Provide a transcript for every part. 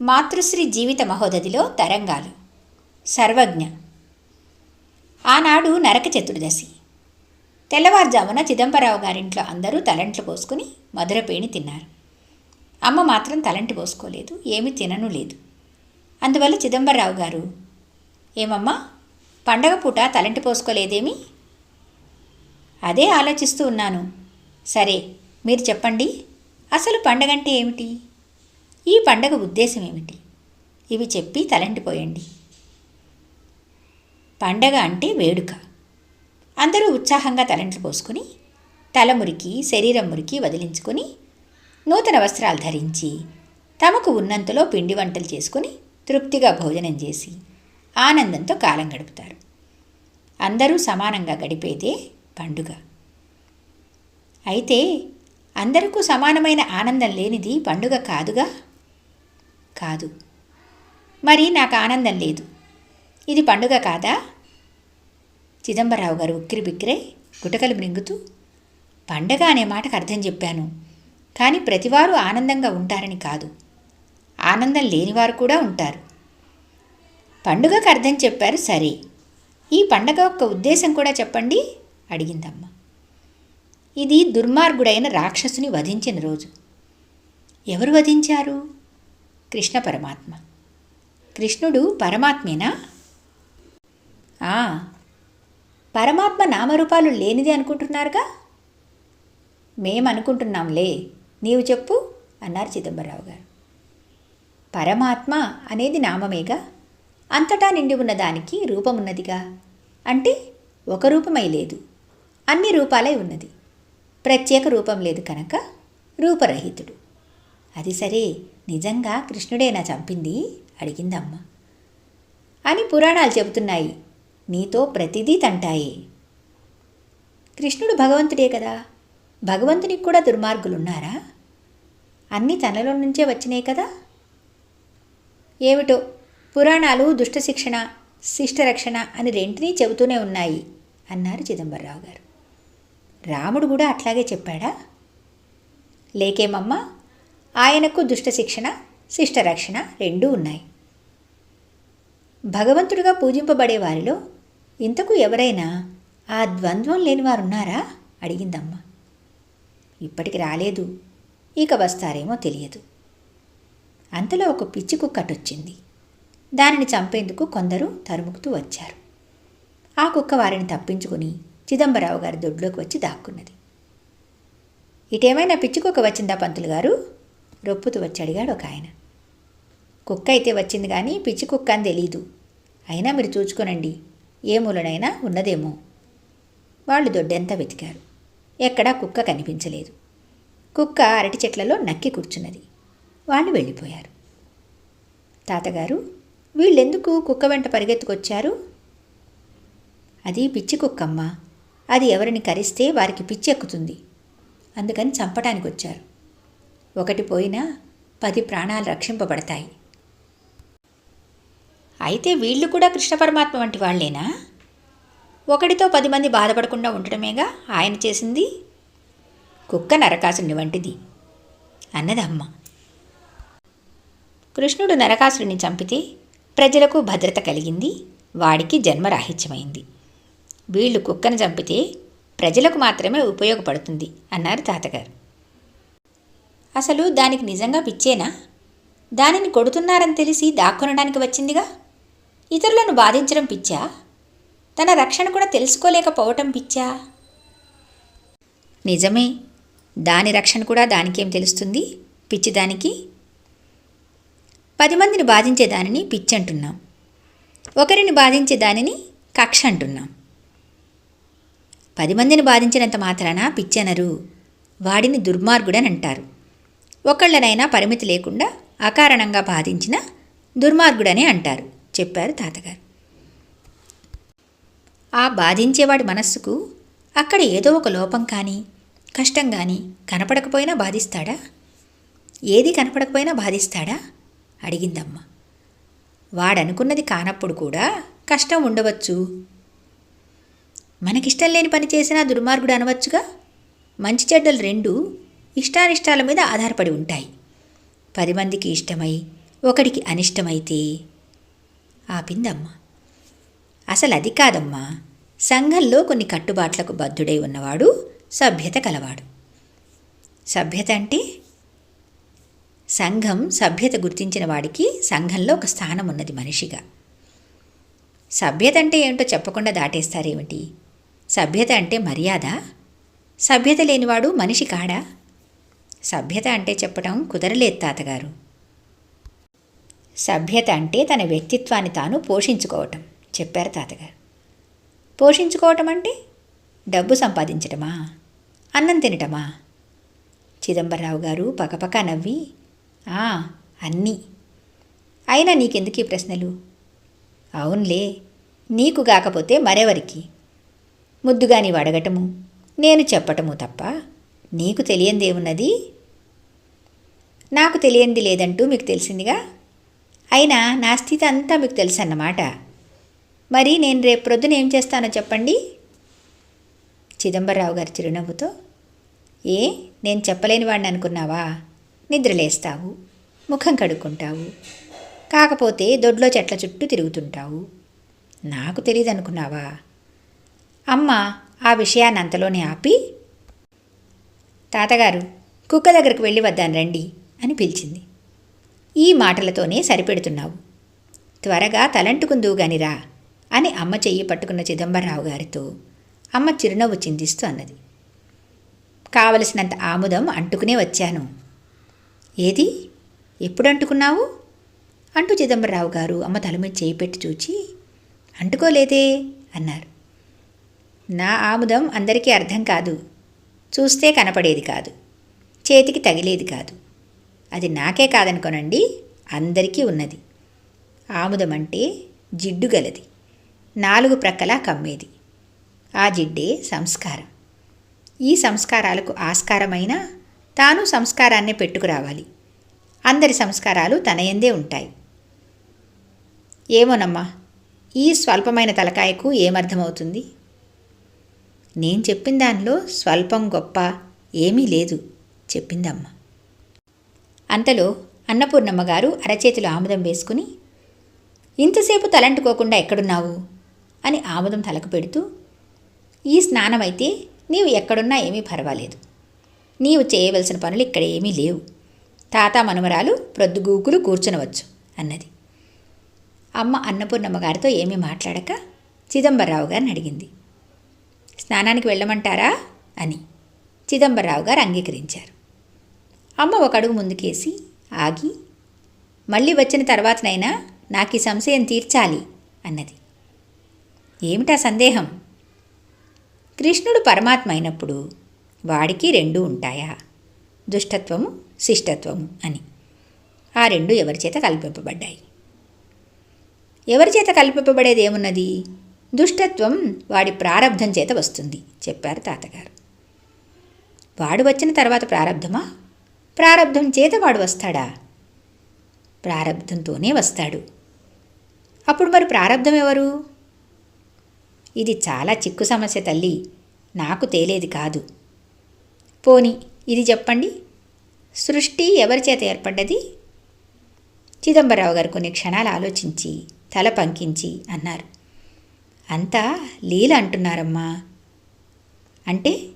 మాతృశ్రీ జీవిత మహోదధిలో తరంగాలు. సర్వజ్ఞ. ఆనాడు నరక చతుర్దశి. తెల్లవారుజామున చిదంబరావు గారింట్లో అందరూ తలంట్లు పోసుకుని మధురపేణి తిన్నారు. అమ్మ మాత్రం తలంటి పోసుకోలేదు ఏమి తినను లేదు. అందువల్ల చిదంబరరావు గారు ఏమమ్మా పండగ పూట తలంటి పోసుకోలేదేమి? అదే ఆలోచిస్తూ ఉన్నాను. సరే మీరు చెప్పండి. అసలు పండగ అంటే ఏమిటి? ఈ పండగ ఉద్దేశం ఏమిటి? ఇవి చెప్పి తలంటిపోయండి పండగ అంటే వేడుక. అందరూ ఉత్సాహంగా తలంట్లు పోసుకుని తల మురికి శరీరం మురికి వదిలించుకొని నూతన వస్త్రాలు ధరించి తమకు ఉన్నంతలో పిండి వంటలు చేసుకుని తృప్తిగా భోజనం చేసి ఆనందంతో కాలం గడుపుతారు. అందరూ సమానంగా గడిపేదే పండుగ. అయితే అందరికీ సమానమైన ఆనందం లేనిది పండుగ కాదుగా? కాదు. మరి నాకు ఆనందం లేదు. ఇది పండుగ కాదా? చిదంబరరావు గారు ఉక్కిరి బిక్కిరై గుటకలు మృంగుతూ పండగ అనే మాటకు అర్థం చెప్పాను. కానీ ప్రతివారు ఆనందంగా ఉంటారని కాదు. ఆనందం లేనివారు కూడా ఉంటారు. పండుగకు అర్థం చెప్పారు సరే. ఈ పండగ యొక్క ఉద్దేశం కూడా చెప్పండి అడిగిందమ్మ. ఇది దుర్మార్గుడైన రాక్షసుని వధించిన రోజు. ఎవరు వధించారు? కృష్ణ పరమాత్మ. కృష్ణుడు పరమాత్మేనా? పరమాత్మ నామరూపాలు లేనిది అనుకుంటున్నారుగా? మేమనుకుంటున్నాంలే. నీవు చెప్పు అన్నారు చిదంబరరావు గారు. పరమాత్మ అనేది నామమేగా? అంతటా నిండి ఉన్న దానికి రూపమున్నదిగా? అంటే ఒక రూపమై లేదు. అన్ని రూపాలై ఉన్నది. ప్రత్యేక రూపం లేదు కనుక రూపరహితుడు. అది సరే. నిజంగా కృష్ణుడేనా చంపింది? అడిగిందమ్మ. అని పురాణాలు చెబుతున్నాయి. నీతో ప్రతిదీ తంటాయే. కృష్ణుడు భగవంతుడే కదా. భగవంతునికి కూడా దుర్మార్గులున్నారా? అన్నీ తనలో నుంచే వచ్చినాయి కదా. ఏమిటో? పురాణాలు దుష్ట శిక్షణ శిష్టరక్షణ అని రెంటినీ చెబుతూనే ఉన్నాయి అన్నారు చిదంబరరావు గారు. రాముడు కూడా అట్లాగే చెప్పాడా? లేకేమమ్మా? ఆయనకు దుష్ట శిక్షణ శిష్ట రక్షణ రెండూ ఉన్నాయి. భగవంతుడిగా పూజింపబడే వారిలో ఇంతకు ఎవరైనా ఆ ద్వంద్వం లేనివారున్నారా? అడిగిందమ్మ. ఇప్పటికి రాలేదు. ఇక వస్తారేమో తెలియదు. అంతలో ఒక పిచ్చి కుక్కటొచ్చింది దానిని చంపేందుకు కొందరు తరుముకుతూ వచ్చారు. ఆ కుక్క వారిని తప్పించుకుని చిదంబరావు గారి దొడ్లోకి వచ్చి దాక్కున్నది. ఇటేమైనా పిచ్చి కుక్క వచ్చిందా పంతులు గారు? రొప్పుతూ వచ్చి అడిగాడు ఒక ఆయన. కుక్క అయితే వచ్చింది కానీ పిచ్చి కుక్క అని తెలీదు. అయినా మీరు చూచుకోనండి ఏ మూలనైనా ఉన్నదేమో. వాళ్ళు దొడ్డెంత వెతికారు. ఎక్కడా కుక్క కనిపించలేదు. కుక్క అరటి చెట్లలో నక్కి కూర్చున్నది. వాళ్ళు వెళ్ళిపోయారు. తాతగారు వీళ్ళెందుకు కుక్క వెంట పరిగెత్తుకొచ్చారు? అది పిచ్చి కుక్కమ్మ. అది ఎవరిని కరిస్తే వారికి పిచ్చి ఎక్కుతుంది అందుకని చంపటానికి వచ్చారు ఒకటి పోయినా పది ప్రాణాలు రక్షింపబడతాయి. అయితే వీళ్ళు కూడా కృష్ణ పరమాత్మ వంటి వాళ్ళేనా? ఒకటితో పది మంది బాధపడకుండా ఉండటమేగా ఆయన చేసింది? కుక్క నరకాసుని వంటిది. అన్నది అమ్మ కృష్ణుడు నరకాసుడిని చంపితే ప్రజలకు భద్రత కలిగింది వాడికి జన్మరాహిత్యమైంది. వీళ్ళు కుక్కను చంపితే ప్రజలకు మాత్రమే ఉపయోగపడుతుంది అన్నారు తాతగారు. అసలు దానికి నిజంగా పిచ్చేనా? దానిని కొడుతున్నారని తెలిసి దాక్కొనడానికి వచ్చిందిగా? ఇతరులను బాధించడం పిచ్చా? తన రక్షణ కూడా తెలుసుకోలేకపోవటం పిచ్చా? నిజమే. దాని రక్షణ కూడా దానికేం తెలుస్తుంది? పిచ్చి దానికి? పది మందిని బాధించే దానిని పిచ్చి అంటున్నాం. ఒకరిని బాధించే దానిని కక్ష అంటున్నాం. పది మందిని బాధించినంత మాత్రాన పిచ్చనరు. వాడిని దుర్మార్గుడని అంటారు. ఒకళ్ళనైనా పరిమితి లేకుండా అకారణంగా బాధించిన దుర్మార్గుడనే అంటారు చెప్పారు తాతగారు. ఆ బాధించేవాడి మనస్సుకు అక్కడ ఏదో ఒక లోపం కానీ కష్టం కానీ కనపడకపోయినా బాధిస్తాడా? ఏది కనపడకపోయినా బాధిస్తాడా? అడిగిందమ్మ. వాడనుకున్నది కానప్పుడు కూడా కష్టం ఉండవచ్చు. మనకిష్టం లేని పని చేసినా దుర్మార్గుడు అనవచ్చుగా? మంచి చెడ్డలు రెండు ఇష్టానిష్టాల మీద ఆధారపడి ఉంటాయి. పది మందికి ఇష్టమై ఒకడికి అనిష్టమైతే ఆపిందమ్మ. అసలు అది కాదమ్మా. సంఘంలో కొన్ని కట్టుబాట్లకు బద్ధుడై ఉన్నవాడు సభ్యత కలవాడు. సభ్యత అంటే? సంఘం సభ్యత గుర్తించిన వాడికి సంఘంలో ఒక స్థానం ఉన్నది మనిషిగా. సభ్యత అంటే ఏంటో చెప్పకుండా దాటేస్తారేమిటి? సభ్యత అంటే మర్యాద? సభ్యత లేనివాడు మనిషి కాడా? సభ్యత అంటే చెప్పడం కుదరలేదు తాతగారు. సభ్యత అంటే తన వ్యక్తిత్వాన్ని తాను పోషించుకోవటం చెప్పారు తాతగారు. పోషించుకోవటం అంటే డబ్బు సంపాదించటమా? అన్నం తినటమా? చిదంబరరావు గారు పకపక నవ్వి "ఆ, అన్నీ. అయినా నీకెందుకు ఈ ప్రశ్నలు? అవునులే నీకు కాకపోతే మరెవరికి? ముద్దుగా నీవు అడగటము నేను చెప్పటము తప్ప నీకు తెలియందేమున్నది? నాకు తెలియంది లేదంటూ మీకు తెలిసిందిగా? అయినా నా స్థితి అంతా మీకు తెలుసు అన్నమాట మరి నేను రేపు ప్రొద్దున ఏం చేస్తానో చెప్పండి. చిదంబరరావు గారి చిరునవ్వుతో ఏ నేను చెప్పలేని వాడిని అనుకున్నావా? నిద్రలేస్తావు ముఖం కడుక్కుంటావు కాకపోతే దొడ్లో చెట్ల చుట్టూ తిరుగుతుంటావు. నాకు తెలియదు అనుకున్నావా? అమ్మ ఆ విషయాన్ని అంతలోనే ఆపి తాతగారు కుక్క దగ్గరకు వెళ్ళి వద్దాను రండి. అని పిలిచింది. ఈ మాటలతోనే సరిపెడుతున్నావు. త్వరగా తలంటుకుందువు గనిరా అని అమ్మ చెయ్యి పట్టుకున్న చిదంబరరావు గారితో అమ్మ చిరునవ్వు చిందిస్తూ అన్నది. కావలసినంత ఆముదం అంటుకునే వచ్చాను. ఏది? ఎప్పుడు అంటుకున్నావు అంటూ చిదంబరరావు గారు అమ్మ తల మీద చేయి పెట్టి చూచి అంటుకోలేదే అన్నారు. నా ఆముదం అందరికీ అర్థం కాదు. చూస్తే కనపడేది కాదు. చేతికి తగిలేది కాదు. అది నాకే కాదనుకోనండి అందరికీ ఉన్నది. ఆముదం అంటే జిడ్డు గలది నాలుగు ప్రక్కలా కమ్మేది. ఆ జిడ్డే సంస్కారం. ఈ సంస్కారాలకు ఆస్కారమైన తాను సంస్కారాన్నే పెట్టుకురావాలి. అందరి సంస్కారాలు తనయందే ఉంటాయి. ఏమోనమ్మా ఈ స్వల్పమైన తలకాయకు ఏమర్థమవుతుంది? నేను చెప్పిన దానిలో స్వల్పం గొప్ప ఏమీ లేదు చెప్పిందమ్మ. అంతలో అన్నపూర్ణమ్మ గారు అరచేతిలో ఆముదం వేసుకుని ఇంతసేపు తలంటుకోకుండా ఎక్కడున్నావు? అని ఆముదం తలకు పెడుతూ ఈ స్నానమైతే నీవు ఎక్కడున్నా ఏమీ పర్వాలేదు. నీవు చేయవలసిన పనులు ఇక్కడ ఏమీ లేవు. తాత మనమరాలు ప్రొద్దుగూకులు కూర్చునవచ్చు అన్నది. అమ్మ అన్నపూర్ణమ్మ గారితో ఏమీ మాట్లాడక చిదంబరరావు గారిని అడిగింది. స్నానానికి వెళ్ళమంటారా? అని చిదంబరరావు గారు అంగీకరించారు. అమ్మ ఒక అడుగు ముందుకేసి ఆగి మళ్ళీ వచ్చిన తర్వాతనైనా నాకు ఈ సంశయం తీర్చాలి అన్నది. ఏమిటా సందేహం? కృష్ణుడు పరమాత్మ అయినప్పుడు వాడికి రెండు ఉంటాయా? దుష్టత్వము శిష్టత్వము అని. ఆ రెండు ఎవరి చేత కల్పింపబడ్డాయి ఎవరి చేత కల్పింపబడేది ఏమున్నది దుష్టత్వం వాడి ప్రారంధం చేత వస్తుంది చెప్పారు తాతగారు. వాడు వచ్చిన తర్వాత ప్రారంధమా ప్రారంధం చేత వాడు వస్తాడా? ప్రారంధంతోనే వస్తాడు. అప్పుడు మరి ప్రారంధం ఎవరు? ఇది చాలా చిక్కు సమస్య తల్లి. నాకు తేలేది కాదు. పోని ఇది చెప్పండి. సృష్టి ఎవరి చేత ఏర్పడ్డది? చిదంబరరావు గారు కొన్ని క్షణాలు ఆలోచించి తల పంకించి అన్నారు. అంతా లీల అంటున్నారమ్మా. అంటే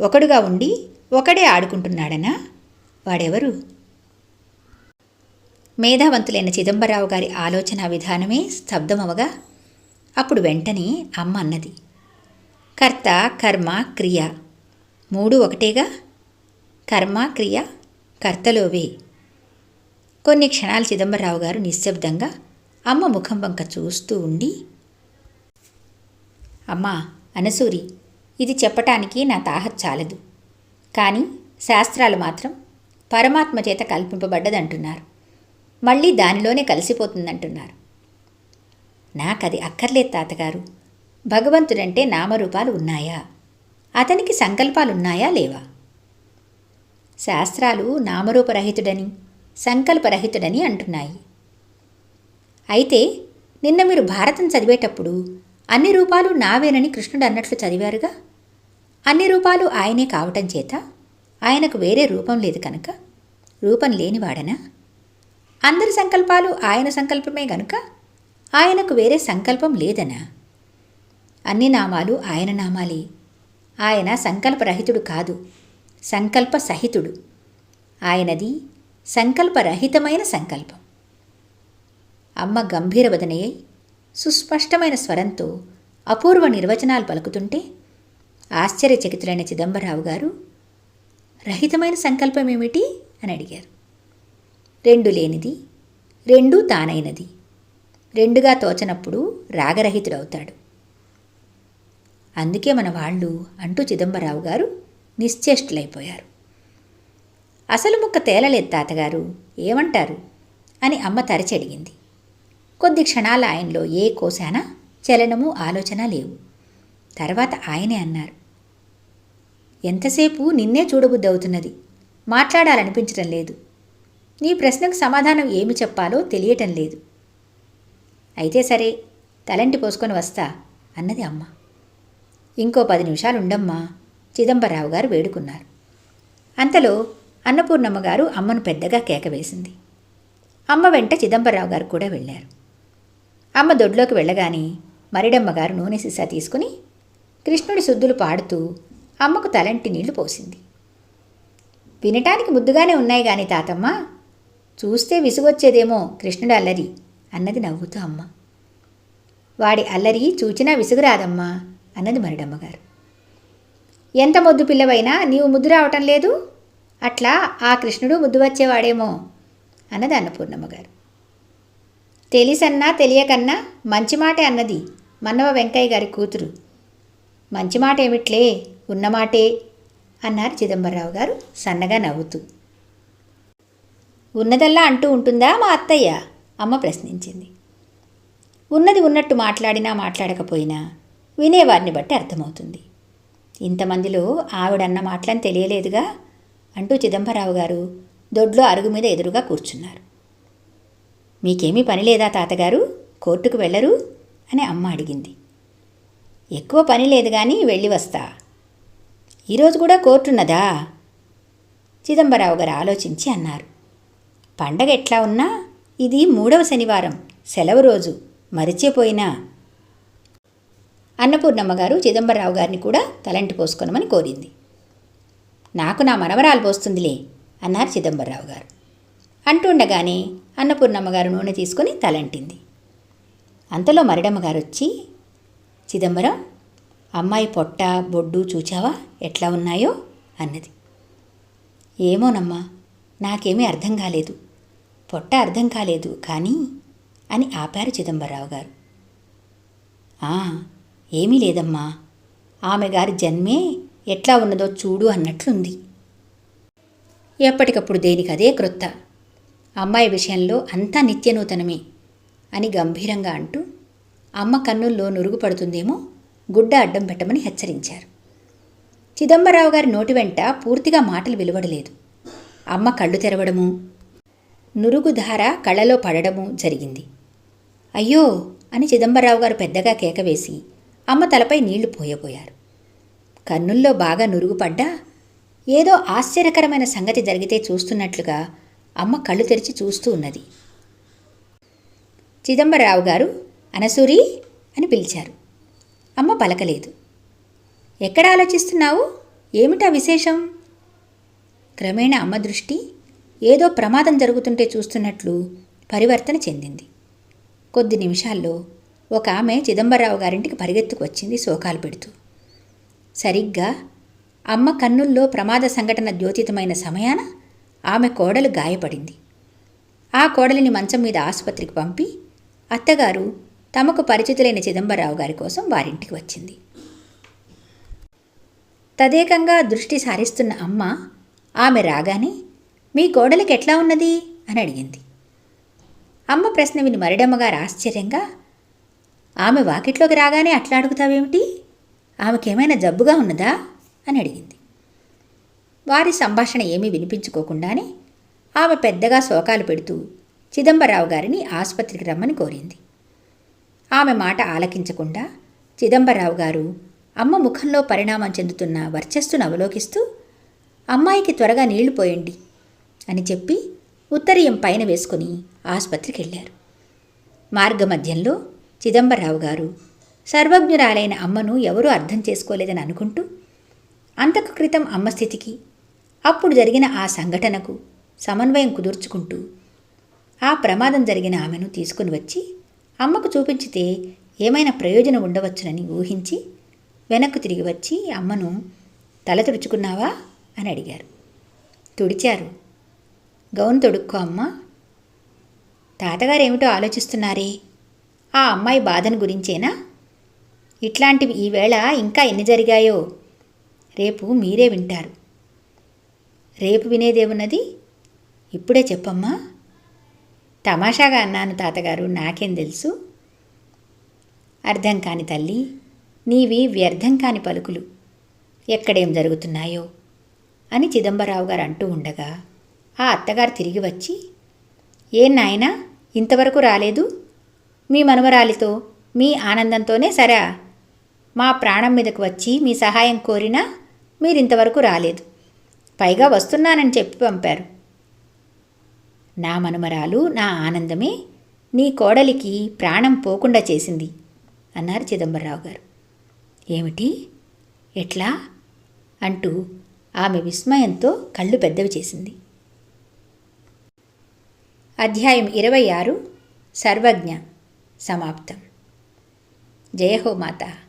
ఒకడుగా ఉండి ఒకడే ఆడుకుంటున్నాడనా? వాడెవరు? మేధావంతులైన చిదంబరరావు గారి ఆలోచన విధానమే స్తబ్దమవగా అప్పుడు వెంటనే అమ్మ అన్నది. కర్త కర్మ క్రియ మూడు ఒకటేగా? కర్మ క్రియ కర్తలోవే. కొన్ని క్షణాలు చిదంబరరావు గారు నిశ్శబ్దంగా అమ్మ ముఖం వంక చూస్తూ ఉండి అమ్మా అనసూరి ఇది చెప్పటానికి నా తాహత్ చాలదు. కానీ శాస్త్రాలు మాత్రం పరమాత్మ చేత కల్పింపబడ్డదంటున్నారు. మళ్ళీ దానిలోనే కలిసిపోతుందంటున్నారు. నాకది అక్కర్లేదు తాతగారు. భగవంతుడంటే నామరూపాలు ఉన్నాయా? అతనికి సంకల్పాలున్నాయా లేవా? శాస్త్రాలు నామరూపరహితుడని సంకల్పరహితుడని అంటున్నాయి. అయితే నిన్న మీరు భారతం చదివేటప్పుడు అన్ని రూపాలు నావేనని కృష్ణుడు అన్నట్లు చదివారుగా? అన్ని రూపాలు ఆయనే కావటం చేత? ఆయనకు వేరే రూపం లేదు కనుక? రూపం లేనివాడనా? అందరి సంకల్పాలు ఆయన సంకల్పమే గనుక? ఆయనకు వేరే సంకల్పం లేదనా? అన్ని నామాలు ఆయన నామాలే. ఆయన సంకల్పరహితుడు కాదు. సంకల్ప సహితుడు ఆయనది సంకల్పరహితమైన సంకల్పం. అమ్మ గంభీరవదనయ్యై సుస్పష్టమైన స్వరంతో అపూర్వ నిర్వచనాలు పలుకుతుంటే ఆశ్చర్యచకితులైన చిదంబరావు గారు రహితమైన సంకల్పం ఏమిటి అని అడిగారు. రెండు లేనిది రెండు తానైనది. రెండుగా తోచనప్పుడు రాగరహితుడవుతాడు. అందుకే మన వాళ్ళు అంటూ చిదంబరావు గారు నిశ్చేష్టులైపోయారు. అసలు ముక్క తేలలేదు తాతగారు ఏమంటారు? అని అమ్మ తరచి అడిగింది. కొద్ది క్షణాల ఆయనలో ఏ కోశానా చలనము ఆలోచన లేవు. తర్వాత ఆయనే అన్నారు. ఎంతసేపు నిన్నే చూడబుద్దవుతున్నది మాట్లాడాలనిపించటం లేదు. నీ ప్రశ్నకు సమాధానం ఏమి చెప్పాలో తెలియటం లేదు. అయితే సరే తలంటి పోసుకొని వస్తా అన్నది అమ్మ. ఇంకో పది నిమిషాలు ఉండమ్మా చిదంబరావు గారు వేడుకున్నారు. అంతలో అన్నపూర్ణమ్మ గారు అమ్మను పెద్దగా కేకవేసింది. అమ్మ వెంట చిదంబరావు గారు కూడా వెళ్ళారు. అమ్మ దొడ్లోకి వెళ్ళగానే మరిడమ్మ గారు నూనె సీసా తీసుకుని కృష్ణుడి శుద్ధులు పాడుతూ అమ్మకు తలంటి నీళ్ళు పోసింది. వినటానికి ముద్దుగానే ఉన్నాయి గాని తాతమ్మ. చూస్తే విసుగొచ్చేదేమో కృష్ణుడు అల్లరి అన్నది నవ్వుతూ అమ్మ. వాడి అల్లరి చూచినా విసుగురాదమ్మా అన్నది మరిడమ్మగారు. ఎంత ముద్దు పిల్లవైనా నీవు ముద్దు రావటం లేదు? అట్లా ఆ కృష్ణుడు ముద్దు వచ్చేవాడేమో అన్నది అన్నపూర్ణమ్మగారు. తెలిసన్నా తెలియకన్నా మంచి మాటే అన్నది మన్నవ వెంకయ్య గారి కూతురు. మంచి మాట ఏమిట్లే ఉన్నమాటే అన్నారు చిదంబరరావు గారు సన్నగా నవ్వుతూ. ఉన్నదల్లా అంటూ ఉంటుందా మా అత్తయ్య? అమ్మ ప్రశ్నించింది. ఉన్నది ఉన్నట్టు మాట్లాడినా మాట్లాడకపోయినా వినేవారిని బట్టి అర్థమవుతుంది. ఇంతమందిలో ఆవిడన్న మాటలని తెలియలేదుగా అంటూ చిదంబరరావు గారు దొడ్లో అరుగు మీద ఎదురుగా కూర్చున్నారు. మీకేమీ పని లేదా తాతగారు? కోర్టుకు వెళ్ళరు? అని అమ్మ అడిగింది. ఎక్కువ పని లేదు కానీ వెళ్ళి వస్తా. ఈరోజు కూడా కోర్టున్నదా? చిదంబరావు గారు ఆలోచించి అన్నారు. పండగ ఎట్లా ఉన్నా ఇది మూడవ శనివారం సెలవు రోజు మరిచిపోయినా. అన్నపూర్ణమ్మ గారు చిదంబరరావు గారిని కూడా తలంటి పోసుకొనమని కోరింది. నాకు నా మనవరాలు పోస్తుందిలే అన్నారు చిదంబరరావు గారు. అంటుండగానే అన్నపూర్ణమ్మ గారు నూనె తీసుకుని తలంటింది. అంతలో మరిడమ్మ గారు వచ్చి చిదంబరం అమ్మాయి పొట్ట బొడ్డు చూచావా? ఎట్లా ఉన్నాయో? అన్నది. ఏమోనమ్మా నాకేమీ అర్థం కాలేదు. పొట్ట అర్థం కాలేదు కానీ అని ఆపారు చిదంబరరావు గారు. "ఆ, ఏమీ లేదమ్మా. ఆమె గారి జన్మే ఎట్లా ఉన్నదో చూడు అన్నట్లుంది. ఎప్పటికప్పుడు దేనికదే క్రొత్త? అమ్మాయి విషయంలో అంతా నిత్యనూతనమే అని గంభీరంగా అంటూ అమ్మ కన్నుల్లో నురుగు పడుతుందేమో? గుడ్డ అడ్డం పెట్టమని హెచ్చరించారు. చిదంబరరావు గారి నోటి వెంట పూర్తిగా మాటలు వెలువడలేదు. అమ్మ కళ్ళు తెరవడము నురుగుధార కళ్ళలో పడడము జరిగింది. అయ్యో అని చిదంబరరావు గారు పెద్దగా కేకవేసి అమ్మ తలపై నీళ్ళు పోయబోయారు. కన్నుల్లో బాగా నురుగుపడ్డా ఏదో ఆశ్చర్యకరమైన సంగతి జరిగితే చూస్తున్నట్లుగా అమ్మ కళ్ళు తెరిచి చూస్తూ ఉన్నది. చిదంబరరావు గారు అనసూరి అని పిలిచారు. అమ్మ పలకలేదు. ఎక్కడ ఆలోచిస్తున్నావు? ఏమిటా విశేషం? క్రమేణా అమ్మ దృష్టి ఏదో ప్రమాదం జరుగుతుంటే చూస్తున్నట్లు పరివర్తన చెందింది. కొద్ది నిమిషాల్లో ఒక ఆమె చిదంబరరావు గారింటికి పరిగెత్తుకు వచ్చింది శోకాలు పెడుతూ. సరిగ్గా అమ్మ కన్నుల్లో ప్రమాద సంఘటన ద్యోతితమైన సమయాన ఆమె కోడలు గాయపడింది. ఆ కోడలిని మంచం మీద ఆసుపత్రికి పంపి అత్తగారు తమకు పరిచితులైన చిదంబరరావు గారి కోసం వారింటికి వచ్చింది. తదేకంగా దృష్టి సారిస్తున్న అమ్మ ఆమె రాగానే మీ కోడలికి ఎట్లా ఉన్నది? అని అడిగింది. అమ్మ ప్రశ్న విని మరిడమ్మగారు ఆశ్చర్యంగా ఆమె వాకిట్లోకి రాగానే అట్లా అడుగుతావేమిటి? ఆమెకేమైనా జబ్బుగా ఉన్నదా? అని అడిగింది. వారి సంభాషణ ఏమీ వినిపించుకోకుండానే ఆమె పెద్దగా శోకాలు పెడుతూ చిదంబరరావు గారిని ఆసుపత్రికి రమ్మని కోరింది. ఆమె మాట ఆలకించకుండా చిదంబరరావు గారు అమ్మ ముఖంలో పరిణామం చెందుతున్న వర్చస్సును అవలోకిస్తూ అమ్మాయికి త్వరగా నీళ్ళు పోయండి అని చెప్పి ఉత్తరీయం పైన వేసుకుని ఆసుపత్రికి వెళ్ళారు మార్గమధ్యంలో చిదంబరరావు గారు సర్వజ్ఞురాలైన అమ్మను ఎవరూ అర్థం చేసుకోలేదని అనుకుంటూ అంతకు క్రితం అమ్మ స్థితికి అప్పుడు జరిగిన ఆ సంఘటనకు సమన్వయం కుదుర్చుకుంటూ ఆ ప్రమాదం జరిగిన ఆమెను తీసుకుని వచ్చి అమ్మకు చూపించితే ఏమైనా ప్రయోజనం ఉండవచ్చునని ఊహించి వెనక్కు తిరిగి వచ్చి అమ్మను తల తుడుచుకున్నావా? అని అడిగారు. తుడిచారు. గౌన్ తొడుక్కో అమ్మా. తాతగారు ఏమిటో ఆలోచిస్తున్నారే? ఆ అమ్మాయి బాధను గురించేనా? ఇట్లాంటివి ఈవేళ ఇంకా ఎన్ని జరిగాయో రేపు మీరే వింటారు. రేపు వినేదేమున్నది? ఇప్పుడే చెప్పమ్మా. తమాషాగా అన్నాను తాతగారు నాకేం తెలుసు? అర్థం కాని తల్లి నీవి వ్యర్థం కాని పలుకులు. ఎక్కడేం జరుగుతున్నాయో? అని చిదంబరావు గారు అంటూ ఉండగా ఆ అత్తగారు తిరిగి వచ్చి ఏం నాయనా ఇంతవరకు రాలేదు? మీ మనవరాలితో మీ ఆనందంతోనే సరా? మా ప్రాణం మీదకు వచ్చి మీ సహాయం కోరినా మీరింతవరకు రాలేదు. పైగా వస్తున్నానని చెప్పి పంపారు. నా మనుమరాలు నా ఆనందమే నీ కోడలికి ప్రాణం పోకుండా చేసింది అన్నారు చిదంబరరావు గారు. ఏమిటి? ఎట్లా? అంటూ ఆమె విస్మయంతో కళ్ళు పెద్దవి చేసింది. అధ్యాయం ఇరవై ఆరు సర్వజ్ఞ సమాప్తం. జయహో మాతా మాత.